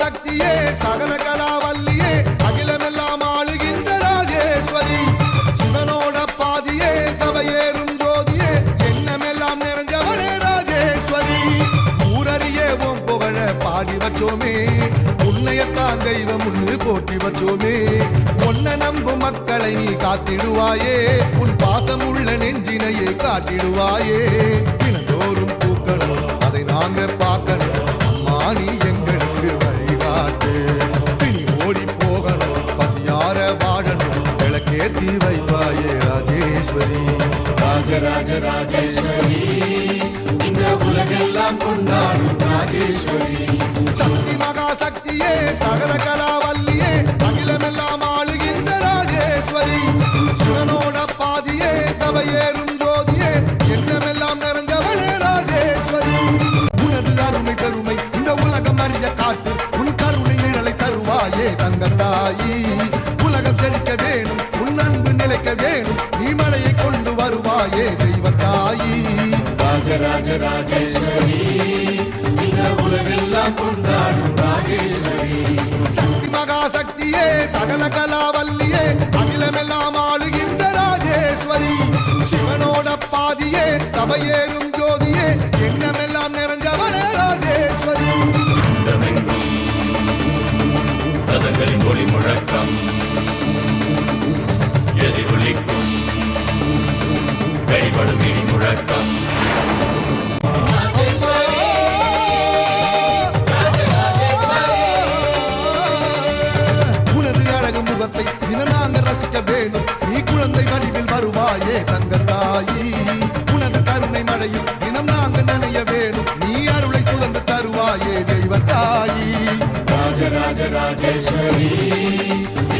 சக்தியே சகல கலாவல்லியே அகிலமெல்லாம் ஆளுகின்ற ராஜேஸ்வரி. சிவனோட பாதியே சபையேறும் ஜோதியே எண்ணமெல்லாம் நிறைஞ்சவளே ராஜேஸ்வரி. ஊரறியே ஓம் புகழ பாடி வச்சோமே. உன்னையத்தான் தெய்வம் உன்னு போற்றி வச்சோமே. பொன்ன நம்பும் மக்களை நீ காத்திடுவாயே. உன் பாசம் உள்ள நெஞ்சினையே காட்டிடுவாயே. ராஜராஜேஸ்வரி ராஜராஜ ராஜேஸ்வரி இந்த உலகெல்லாம் கொண்டாடும் ராஜேஸ்வரி. சக்தி மகா சக்தியே சகல கலாவல்லியே அகிலமெல்லாம் ஆளுகின்ற ராஜேஸ்வரி. சிவனோட பாதியே சபையேறும் ஜோதியே எண்ணமெல்லாம் நிறைஞ்சவளே ராஜேஸ்வரி. உனது அருமை பெருமை இந்த உலகம் அறிய காட்டு உன் கருணை நிழலை தருவாயே தங்கத்தாயி. உலகம் செழிக்க வேணும் உன் அன்பு நிலைக்க வேணும் மழையை கொண்டு வருவாயே தெய்வத்தாயி. ராஜராஜ ராஜேஸ்வரி இந்த உலகெல்லாம் கொண்டாடும் ராஜேஸ்வரி. சக்தி மகாசக்தியே சகல கலாவல்லியே அகிலமெல்லாம் ஆளுகின்ற ராஜேஸ்வரி. சிவனோட பாதியே சபையேறும் முழக்கம் உனது அழகு முகத்தை தினம் நாங்க ரசிக்க வேணும் நீ குழந்தை வடிவில் வருவாயே தங்கத்தாயி. உனது கருணை மழையில் தினம் நாங்க நினைய வேணும் நீ அருளை சுரந்து தருவாயே ராஜராஜ ராஜேஸ்வரி. இந்த உலகெல்லாம் கொண்டாடும்